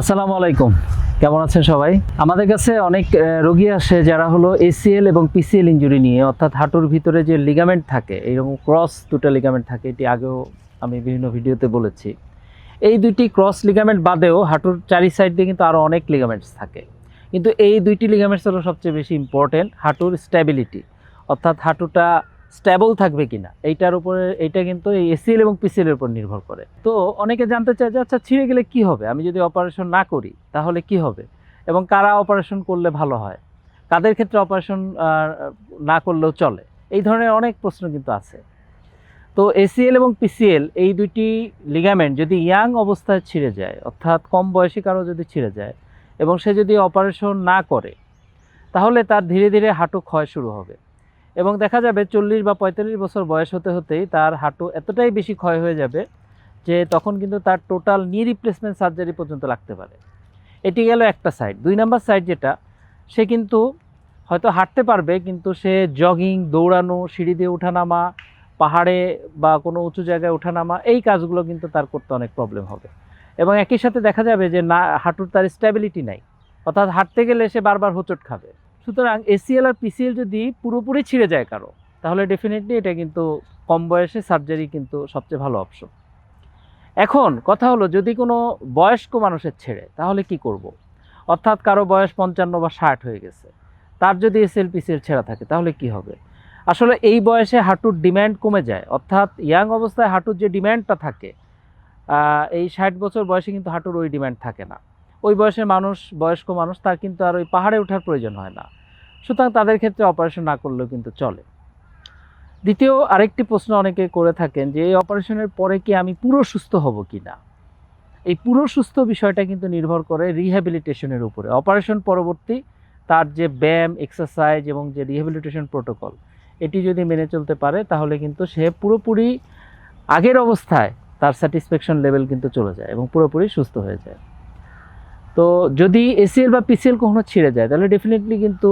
আসসালামু আলাইকুম। কেমন আছেন সবাই? আমাদের কাছে অনেক রোগী আসে যারা হলো এসিএল এবং পিসিএল ইঞ্জুরি নিয়ে, অর্থাৎ হাঁটুর ভিতরে যে লিগামেন্ট থাকে, এইরকম ক্রস দুটো লিগামেন্ট থাকে, এটি আগেও আমি বিভিন্ন ভিডিওতে বলেছি। এই দুইটি ক্রস লিগামেন্ট বাদেও হাঁটুর চারি সাইড দিয়ে কিন্তু আরও অনেক লিগামেন্টস থাকে। কিন্তু এই দুইটি লিগামেন্টস হলো সবচেয়ে বেশি ইম্পর্টেন্ট হাঁটুর স্ট্যাবিলিটি অর্থাৎ হাঁটুটা স্ট্যাবল থাকবে কিনা? এইটার উপরে, এইটা কিন্তু এই এসিএল এবং পিসিএল এর উপর নির্ভর করে। তো অনেকে জানতে চায় যে আচ্ছা ছিঁড়ে গেলে কি হবে? আমি যদি অপারেশন না করি, তাহলে কি হবে? এবং কারা অপারেশন করলে ভালো হয়? কাদের ক্ষেত্রে অপারেশন না করলেও চলে? এই ধরনের অনেক প্রশ্ন কিন্তু আছে। তো এসিএল এবং পিসিএল এই দুইটি লিগামেন্ট যদি ইয়াং অবস্থায় ছিঁড়ে যায়, অর্থাৎ কম বয়সী কারও যদি ছিঁড়ে যায়, এবং সে যদি অপারেশন না করে, তাহলে তার ধীরে ধীরে হাঁটু ক্ষয় শুরু হবে। এবং দেখা যাবে চল্লিশ বা পঁয়তাল্লিশ বছর বয়স হতে হতেই তার হাঁটু এতটাই বেশি ক্ষয় হয়ে যাবে যে তখন কিন্তু তার টোটাল নি রিপ্লেসমেন্ট সার্জারি পর্যন্ত লাগতে পারে। এটি গেল একটা সাইড দুই নাম্বার সাইড যেটা, সে কিন্তু হয়তো হাঁটতে পারবে, কিন্তু সে জগিং দৌড়ানো, সিঁড়ি দিয়ে ওঠানামা, পাহাড়ে বা কোনো উঁচু জায়গায় ওঠানামা, এই কাজগুলো কিন্তু তার করতে অনেক প্রবলেম হবে। এবং একই সাথে দেখা যাবে যে না, হাঁটুর তার স্ট্যাবিলিটি নাই। অর্থাৎ হাঁটতে গেলে সে বারবার হোঁচট খাবে। সুতরাং এসিএল আর পিসিএল যদি পুরোপুরি ছিঁড়ে যায় কারও, তাহলে ডেফিনেটলি এটা কিন্তু কম বয়সে সার্জারি কিন্তু সবচেয়ে ভালো অপশন এখন কথা হলো, যদি কোনো বয়স্ক মানুষের ছেড়ে, তাহলে কি করব। অর্থাৎ কারও বয়স পঞ্চান্ন বা ষাট হয়ে গেছে, তার যদি এসএল পিসিএল ছেঁড়া থাকে, তাহলে কি হবে? আসলে এই বয়সে হাঁটুর ডিম্যান্ড কমে যায়, অর্থাৎ ইয়াং অবস্থায় হাঁটুর যে ডিম্যান্ডটা থাকে এই ষাট বছর বয়সে কিন্তু হাঁটুর ওই ডিম্যান্ড থাকে না। ওই বয়সের মানুষ, বয়স্ক মানুষ, তার কিন্তু আর ওই পাহাড়ে ওঠার প্রয়োজন হয় না। সুতরাং তাদের ক্ষেত্রে অপারেশন না করলেও কিন্তু চলে। দ্বিতীয় আরেকটি প্রশ্ন অনেকে করে থাকেন যে, এই অপারেশনের পরে কি আমি পুরো সুস্থ হব কি না এই পুরো সুস্থ বিষয়টা কিন্তু নির্ভর করে রিহ্যাবিলিটেশনের উপরে। অপারেশন পরবর্তী তার যে ব্যায়াম এক্সারসাইজ এবং যে রিহ্যাবিলিটেশন প্রোটোকল এটি যদি মেনে চলতে পারে, তাহলে কিন্তু সে পুরোপুরি আগের অবস্থায় তার স্যাটিসফ্যাকশন লেভেল কিন্তু চলে যায় এবং পুরোপুরি সুস্থ হয়ে যায়। তো যদি এসিএল বা পিসিএল কখনো ছিঁড়ে যায়, তাহলে ডেফিনেটলি কিন্তু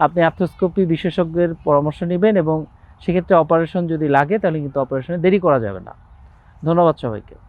আপনি আর্থোস্কোপি বিশেষজ্ঞের পরামর্শ নেবেন এবং সেক্ষেত্রে অপারেশন যদি লাগে, তাহলে কিন্তু অপারেশনে দেরি করা যাবে না। ধন্যবাদ সবাইকে।